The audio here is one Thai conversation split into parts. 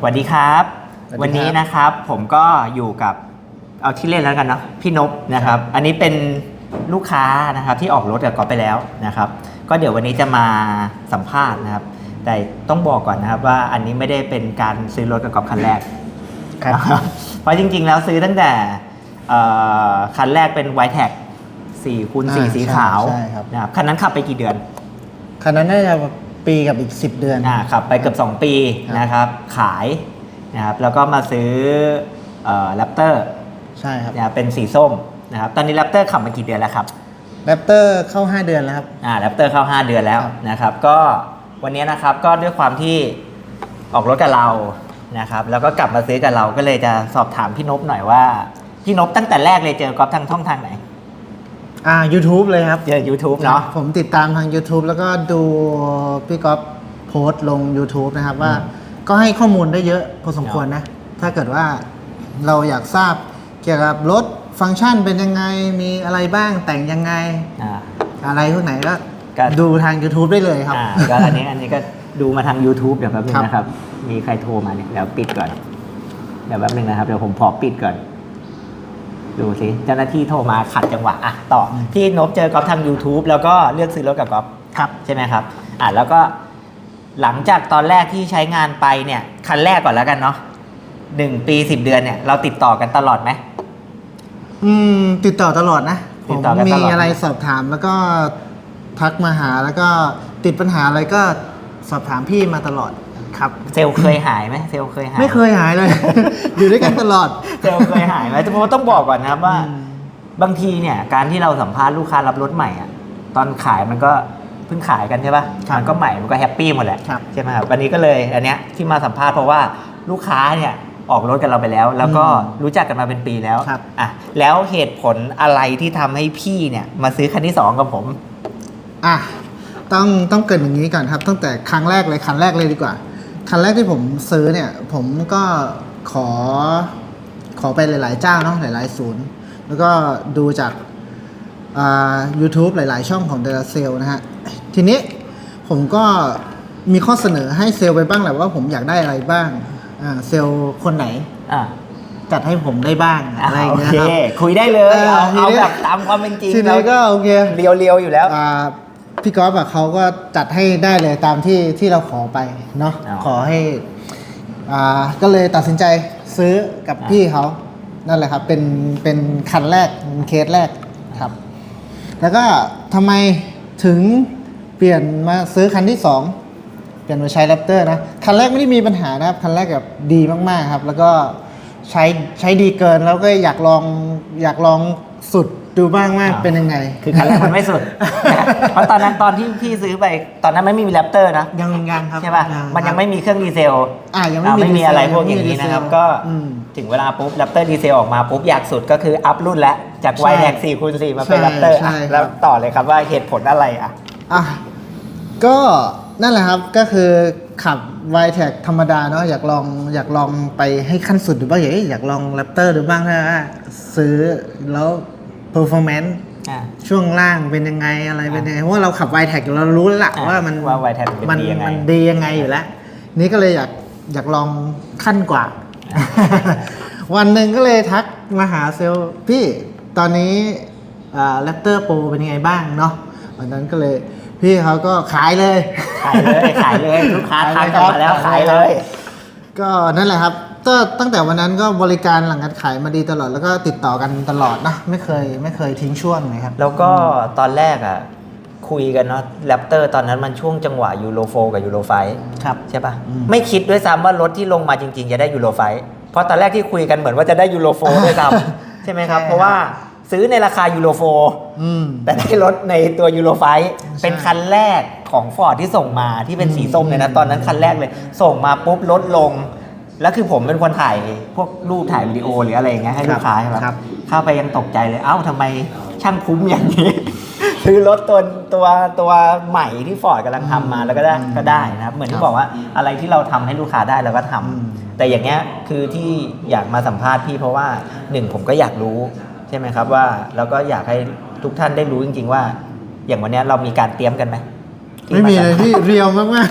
สวัสดีครับ สวัสดีครับ วันนี้นะครับผมก็อยู่กับเอาที่เล่นแล้วกันเนาะพี่นบนะครับ อันนี้เป็นลูกค้านะครับที่ออกรถกับก๊อฟไปแล้วนะครับ ก็เดี๋ยววันนี้จะมาสัมภาษณ์นะครับ แต่ต้องบอกก่อนนะครับว่าอันนี้ไม่ได้เป็นการซื้อรถกับก๊อฟคันแรก ครับ นะครับเพราะจริงๆ แล้วซื้อตั้งแต่เอ่อคันแรกเป็น y t แท็กสี่คูณสี่อ่าสีขาวใช่ครับ นะครับคันนั้นขับไปกี่เดือน คันนั้นน่าจะ ปีกับอีก 10 เดือน อ่าขับไปเกือบ 2 ปีครับ นะครับ ขายนะครับแล้วก็มาซื้อแรปเตอร์ใช่ครับนะครับเป็นสีส้มนะครับตอนนี้แรปเตอร์ขับมากี่เดือนแล้วครับ แรปเตอร์เข้า 5 เดือนแล้วครับ อ่าแรปเตอร์เข้า 5 เดือนแล้วครับ นะครับ ก็วันนี้นะครับก็ด้วยความที่ออกรถกับเรานะครับ แล้วก็กลับมาซื้อกับเราก็เลยจะสอบถามพี่นบหน่อยว่า พี่นบตั้งแต่แรกเลยเจอกอล์ฟทางช่องทางไหน อ่า YouTube เลยครับเจอ YouTube เนาะ ผมติดตามทาง YouTube แล้วก็ดูพี่ก๊อฟโพสต์ลง YouTube นะครับว่าอืมก็ให้ข้อมูลได้เยอะพอสมควรนะ ถ้าเกิดว่าเราอยากทราบเกี่ยวกับรถฟังก์ชันเป็นยังไงมีอะไรบ้างแต่งยังไง อ่า อะไรพวกไหนก็ก็ ดูทาง YouTube ได้เลยครับ อ่าก็อันนี้อันนี้ก็ดูมาทาง YouTube เดี๋ยวแป๊บนึงครับนะครับ มีใครโทรมาเนี่ยเดี๋ยวปิดก่อน เดี๋ยวแป๊บนึงนะครับ เดี๋ยวผมขอปิดก่อน ดูสิเจ้าหน้าที่โทรมาขัดจังหวะอะต่ออพี่นบเจอกอล์ฟทาง YouTube แล้วก็เลือกซื้อรถกับกอล์ฟครับใช่ไหมครับอะแล้วก็หลังจากตอนแรกที่ใช้งานไปเนี่ยคันแรกก่อนแล้วกันเนาะหนึ่งปีสิบเดือนเนี่ยเราติดต่อกันตลอดไหมอืม ติดต่อตลอดนะติผดมต่อกันตลอด มีอะไรสอบถามแล้วก็ทักมาหาแล้วก็ติดปัญหาอะไรก็สอบถามพี่มาตลอด ครับเซลล์เคยหายไหมเซลล์เคยหายไม่เคยหายเลย อยู่ด้วยกันตลอดเซลล์เคยหายไหมแต่ผมต้องบอกก่อนนะครับว่าอืมบางทีเนี่ยการที่เราสัมภาษณ์ลูกค้ารับรถใหม่อะตอนขายมันก็เพิ่งขายกันใช่ปะครับมันก็ใหม่มันก็แฮปปี้หมดแหละครับใช่ไหมครับวันนี้ก็เลยอันเนี้ยที่มาสัมภาษณ์เพราะว่าลูกค้าเนี่ยออกรถกับเราไปแล้ว แล้วก็อืมรู้จักกันมาเป็นปีแล้วครับอะแล้วเหตุผลอะไรที่ทำให้พี่เนี่ยมาซื้อคันที่สองกับผมอะต้องต้องเกรินอย่างนี้ก่อนครับ ตั้งแต่ครั้งแรกเลยคันแรกเลยดีกว่า คันแรกที่ผมซื้อเนี่ย ผมก็ขอขอไปหลาย ๆ เจ้าเนาะหลาย ๆ ศูนย์ แล้วก็ดูจากอ่า YouTube หลาย ๆ ช่องของเดลเซลนะฮะ ทีนี้ผมก็มีข้อเสนอให้เซลล์ไปบ้างแหละว่าผมอยากได้อะไรบ้างอ่าเซลล์คนไหนอะจัดให้ผมได้บ้างอะไรอย่างโอเงี้ยเคครับคุยได้เลยเออเอาทีเอานี้แบบตามความเป็นจริงทีนี้ก็โอเคเรียวเรียวๆอยู่แล้วอ่า พี่ก๊อฟอะเขาก็จัดให้ได้เลยตามที่ที่เราขอไปเนาะอ๋อ ขอให้อ่าก็เลยตัดสินใจซื้อกับอ่าพี่เขานั่นแหละครับ เป็นเป็นคันแรกเป็นเคสแรกครับ แล้วก็ทำไมถึงเปลี่ยนมาซื้อคันที่สองเปลี่ยนมาใช้แรปเตอร์นะ คันแรกไม่ได้มีปัญหานะครับ คันแรกแบบดีมากๆครับ แล้วก็ใช้ใช้ดีเกินแล้วก็อยากลองอยากลองสุดดูบ้างว่าอ่า เป็นยังไง คือคันแรกมันไม่สุดเพราะตอนนั้นตอนที่พี่ซื้อไปตอนนั้นไม่มีแรปเตอร์นะยังยังครับใช่ป่ะมันยังไม่มีเครื่องดีเซลอ่ายังไม่อ่ามีไม่มีดีเซลอะไรพวกยังอไม่มีย่างนี้นะครับดีเซลก็อืมถึงเวลาปุ๊บแรปเตอร์ดีเซลออกมาปุ๊บอยากสุดก็คืออัพรุ่นแล้วจากใช่ y แท็ก4คูณ4มาเป็นใช่แรปเตอร์ใช่ครับ แล้วต่อเลยครับว่าเหตุผลอะไรอะ อะก็นั่นแหละครับก็คือขับ y t e c ธรรมดาเนาะอยากลองอยากลองไปให้ขั้นสุดดูบ้างอยากอยากลองแรปเตอร์ดูบ้างถ้าซื้อแล้ว performance อ่า ช่วงล่างเป็นยังไงอะไรเป็นยังไงเพราะว่าเราขับ y t e c เรารู้แล้วล่ะอะว่ามันว่า Y-Tech มันมันดียังไง มันดียังไงอยู่แล้ว นี่ก็เลยอยากอยากลองขั้นกว่า วันหนึ่งก็เลยทักมาหาเซลล์พี่ตอนนี้แรปเตอร์โปรเป็นยังไงบ้างเนาะวันนั้นก็เลยพี่เขาก็ขายเลย ขายเลยขายเลยลูกค้าทักกลับมาแล้วขายเลย ก็นั่นแหละครับ ก็ตั้งแต่วันนั้นก็บริการหลังการขายมาดีตลอดแล้วก็ติดต่อกันตลอดนะไม่เคยไม่เคยทิ้งช่วงเลยครับ แล้วก็ตอนแรกอะคุยกันเนาะแรปเตอร์ตอนนั้นมันช่วงจังหวะยูโรโฟกับยูโรไฟครับใช่ปะอืมไม่คิดด้วยซ้ำว่ารถที่ลงมาจริงๆ จะได้ยูโรไฟเพราะตอนแรกที่คุยกันเหมือนว่าจะได้ยูโรโฟด้วยซ้ำใช่ไหมครับใช่เพราะว่าซื้อในราคายูโรโฟอืมแต่ได้รถในตัวยูโรไฟเป็นคันแรกของฟอร์ดที่ส่งมาที่เป็นสีส้มเลยนะตอนนั้นคันแรกเลย ส่งมาปุ๊บลดลง แล้วคือผมเป็นคนถ่ายพวกรูปถ่ายวิดีโอหรืออะไรอย่างเงี้ยให้ลูกค้าใช่ไหมครับเข้าไปยังตกใจเลย เอ้าทำไมช่างคุ้มอย่างนี้ ซื้อรถตัวตัวตัวใหม่ที่ฟอร์ดกำลังทำมาแล้วก็ได้ก็ได้นะครับ เหมือนที่บอกว่าอะไรที่เราทำให้ลูกค้าได้เราก็ทำอืมแต่อย่างเงี้ยคือที่อยากมาสัมภาษณ์พี่เพราะว่าหนึ่งผมก็อยากรู้ใช่ไหมครับว่าแล้วก็อยากให้ทุกท่านได้รู้จริง ๆ ว่า อย่างวันเนี้ยเรามีการเตรียมกันไหมกิน ไม่มีาเลยจากพี่เรียวมาก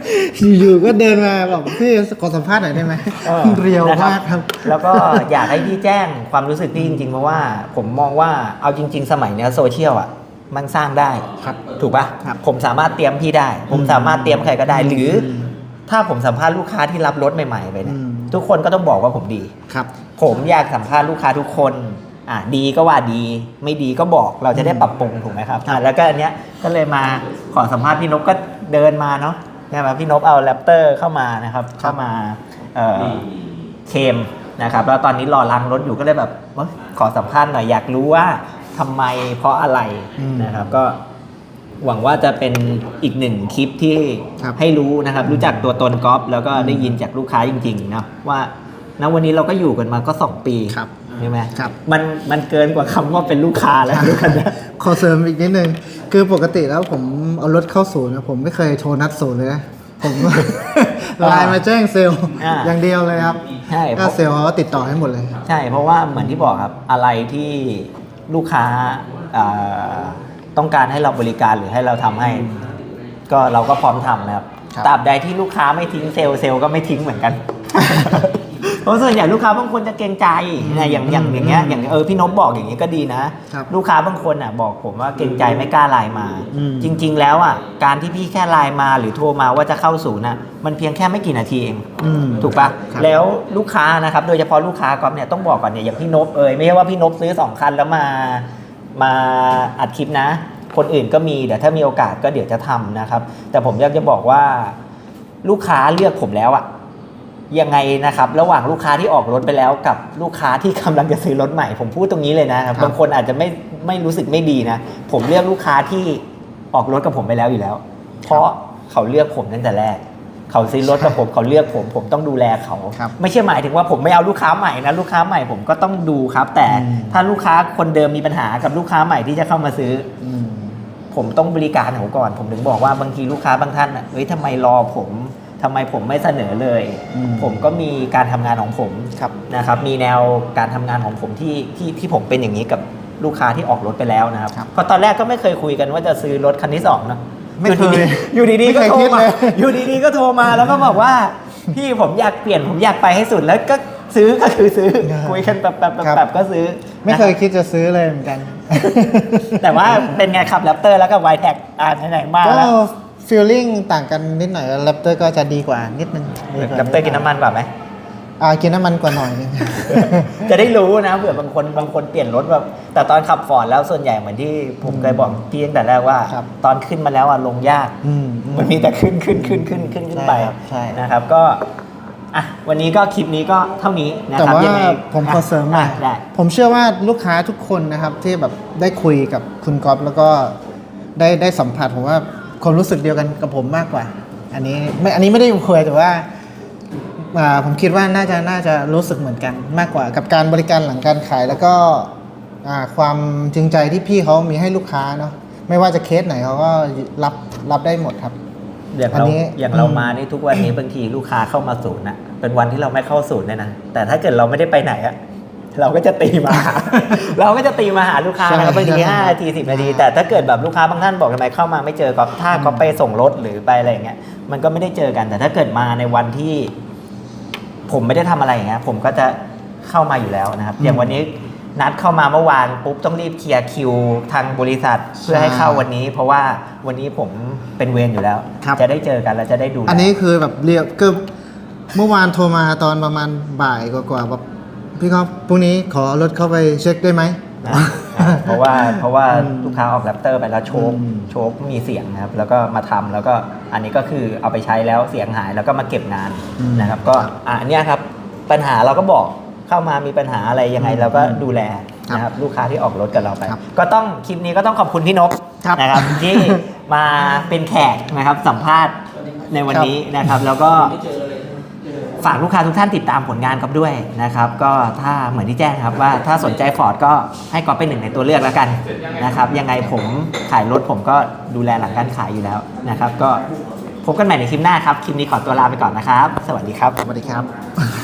ๆอยู่ๆก็เดินมาบอกพี่ขอสัมภาษณ์หน่อยได้ไหมออเรียวนะมากครับ แล้วก็อยากให้พี่แจ้งความรู้สึกพี่จริงๆเพราะว่า ผมมองว่าเอาจริง ๆ สมัยเนี้ยโซเชียลอะมันสร้างได้ครับถูกปะครับผมสามารถเตรียมพี่ได้ผมอืมสามารถเตรียมใครก็ได้ หรืออมถ้าผมสัมภาษณ์ลูกค้าที่รับรถใหม่ๆไปเนี่ยอืมทุกคนก็ต้องบอกว่าผมดีครับ ผมอยากสัมภาษณ์ลูกค้าทุกคน อะดีก็ว่าดีไม่ดีก็บอกเราจะได้ปรับปรุงถูกไหมครับอะแล้วก็อันเนี้ยก็เลยมาขอสัมภาษณ์พี่นพก็เดินมาเนาะใช่ไหมพี่นพเอาแรปเตอร์เข้ามานะครับเข้ามาเอ่อเคมนะครับแล้วตอนนี้รอล้างรถอยู่ก็เลยแบบเอ้ยขอสัมภาษณ์หน่อยอยากรู้ว่าทำไมเพราะอะไรอืมนะครับก็หวังว่าจะเป็นอีกหนึ่งคลิปที่ครับให้รู้นะครับ รู้จักตัวตนก๊อฟแล้วก็ได้ยินจากลูกค้าจริงๆเนาะว่าณวันนี้เราก็อยู่กันมาก็ 2 ปีครับ ใช่ไหมครับมันมันเกินกว่าคำว่าเป็นลูกค้าแล้วลูกค้าเนี่ยขอเสริมอีกนิดนึง คือปกติแล้วผมเอารถเข้าศูนย์นะผมไม่เคยโทรนัดศูนย์เลยนะผมไลน์มาแจ้งเซลล์อ่าอย่างเดียวเลยครับใช่เพก็ราะเซลล์เขาก็ติดต่อให้หมดเลย ใช่เพราะว่าเหมือนที่บอกครับอะไรที่ลูกค้าอ่าต้องการให้เราบริการหรือให้เราทำให้ ก็เราก็พร้อมทำนะครับครับตราบใดที่ลูกค้าไม่ทิ้งเซลล์เซลล์ก็ไม่ทิ้งเหมือนกัน เพราะส่วนใหญ่ลูกค้าบางคนจะเกรงใจนะอย่างอย่างอย่างเงี้ยอย่างเออพี่นพบอกอย่างนี้ก็ดีนะ ครับลูกค้าบางคนอะบอกผมว่าเกรงใจไม่กล้าไลน์มา อืม จริง ๆ แล้วอะการที่พี่แค่ไลน์มาหรือโทรมาว่าจะเข้าศูนย์น่ะมันเพียงแค่ไม่กี่นาทีเอง อืม ถูกปะครับ แล้วลูกค้านะครับ โดยเฉพาะลูกค้าก๊อฟเนี่ยต้องบอกก่อนเนี่ยอย่างพี่นพเอ่ยไม่ใช่ว่าพี่นพซื้อสองคันแล้วมามาอัดคลิปนะ คนอื่นก็มีเดี๋ยวถ้ามีโอกาสก็เดี๋ยวจะทำนะครับ แต่ผมอยากจะบอกว่า ลูกค้าเลือกผมแล้วอะ ยังไงนะครับระหว่างลูกค้าที่ออกรถไปแล้วกับลูกค้าที่กำลังจะซื้อรถใหม่ ผมพูดตรงนี้เลยนะครับครับบางคนอาจจะไม่ไม่รู้สึกไม่ดีนะ ผมเลือกลูกค้าที่ออกรถกับผมไปแล้วอยู่แล้ว เพราะเขาเลือกผมตั้งแต่แรก เขาซื้อรถกับผมเขาเลือกผมผมต้องดูแลเขาครับไม่ใช่หมายถึงว่าผมไม่เอาลูกค้าใหม่นะลูกค้าใหม่ผมก็ต้องดูครับ แต่อืมถ้าลูกค้าคนเดิมมีปัญหากับลูกค้าใหม่ที่จะเข้ามาซื้ออืมผมต้องบริการเขาก่อน ผมถึงบอกว่าบางทีลูกค้าบางท่านอะเฮ้ยทำไมรอผม ทำไมผมไม่เสนอเลย อืม ผมก็มีการทำงานของผมครับ นะครับ มีแนวการทำงานของผมที่ที่ที่ผมเป็นอย่างนี้กับลูกค้าที่ออกรถไปแล้วนะครับครับเพราะตอนแรกก็ไม่เคยคุยกันว่าจะซื้อรถคันที่สองเนอะไม่เคยอยู่ดีๆอยู่ดีๆก็ไม่เคยโทรคิดมาเลย อยู่ดีๆก็โทรมาแล้วก็บอกว่า พี่ผมอยากเปลี่ยนผมอยากไปให้สุดแล้วก็ซื้อก็คือซื้อคุยกันแบบแบบแบบแบบก็ซื้อ ไม่เคยคิดจะซื้อเลยเหมือนกัน แต่ว่าเป็นไงขับแรปเตอร์แล้วก็ไวแท็กอ่าไหนๆมาก็แล้ว ฟีลลิ่งต่างกันนิดหน่อยแรปเตอร์ก็จะดีกว่านิดนึงดีว่าแรปเตอร์กินน้ำมันเปล่าไหมอ่ากินน้ำมันกว่าหน่อยนึงจะได้รู้นะเผื่อบางคนบางคนเปลี่ยนรถแบบแต่ตอนขับฟอร์ดแล้วส่วนใหญ่เหมือนที่ผมเคยบอกพี่ตั้งแต่แรกว่าครับตอนขึ้นมาแล้วอะลงยากอืมอืมันมีแต่ขึ้นขึ้นขึ้นขึ้นขึ้นขึ้นไปใช่ครับใช่นะครับก็อะวันนี้ก็คลิปนี้ก็เท่านี้นะแต่ครับว่ายังไงผมขอเสริมหน่อยได้ผมเชื่อว่าลูกค้าทุกคนนะครับที่แบบได้คุยกับคุณก๊อฟแล้วก็ได้ได้สัมผัสผมว่า ความรู้สึกเดียวกันกับผมมากกว่า อันนี้ไม่อันนี้ไม่ได้คุยแต่ว่าอ่าผมคิดว่าน่าจะน่าจะรู้สึกเหมือนกันมากกว่า กับการบริการหลังการขายแล้วก็อ่าความจริงใจที่พี่เขามีให้ลูกค้าเนาะไม่ว่าจะเคสไหนเขาก็รับรับได้หมดครับ อย่างอันเรานี้อย่างเราอืมมานี่ทุกวันนี้บางทีลูกค้าเข้ามาศูนย์นะเป็นวันที่เราไม่เข้าศูนย์เลยนะแต่ถ้าเกิดเราไม่ได้ไปไหนอะ เราก็จะตีมาหาเราก็จะตีมาหาลูกค้านะครับบางทีห้านาทีสิบนาที แต่ถ้าเกิดแบบลูกค้าบางท่านบอกทำไมเข้ามาไม่เจอก็ถ้าก็ไปส่งรถหรือไปอะไรอย่างเงี้ยมันก็ไม่ได้เจอกันแต่ถ้าเกิดมาในวันที่ ผมไม่ได้ทำอะไรอย่างเงี้ยผมก็จะเข้ามาอยู่แล้วนะครับ อย่างวันนี้นัดเข้ามาเมื่อวานปุ๊บต้องรีบเคลียร์คิวทางบริษัทเพื่อให้เข้าวันนี้ เพราะว่าวันนี้ผมเป็นเวรอยู่แล้วครับจะได้เจอกันแล้วจะได้ดู อันนี้คือแบบเรียบคือเมื่อวานโทรมาตอนประมาณบ่ายกว่าๆแบบ พี่ครับพรุ่งนี้ขอเอารถเข้าไปเช็คได้ไหม นะอะเพราะว่าเพราะว่าอืมลูกค้าออกแรปเตอร์ไปแล้วโชคอืม โชคมีเสียงนะครับ แล้วก็มาทำแล้วก็อันนี้ก็คือเอาไปใช้แล้วเสียงหายแล้วก็มาเก็บงานนะครับ ก็อะอันเนี้ยครับปัญหาเราก็บอกเข้ามามีปัญหาอะไรยังไงเราก็ดูแลนะครับลูกค้าที่ออกรถกับเราไป ครับก็ต้องคลิปนี้ก็ต้องขอบคุณพี่นพครับนะครับ ที่มาเป็นแขกนะครับสัมภาษณ์ในวันนี้นะครับ แล้วก็ ฝากลูกค้าทุกท่านติดตามผลงานกับด้วยนะครับ ก็ถ้าเหมือนที่แจ้งครับว่าถ้าสนใจฟอร์ดก็ให้ก๊อฟเป็นหนึ่งในตัวเลือกแล้วกันนะครับ ยังไงผมขายรถผมก็ดูแลหลังการขายอยู่แล้วนะครับ ก็พบกันใหม่ในคลิปหน้าครับ คลิปนี้ขอตัวลาไปก่อนนะครับ สวัสดีครับ สวัสดีครับ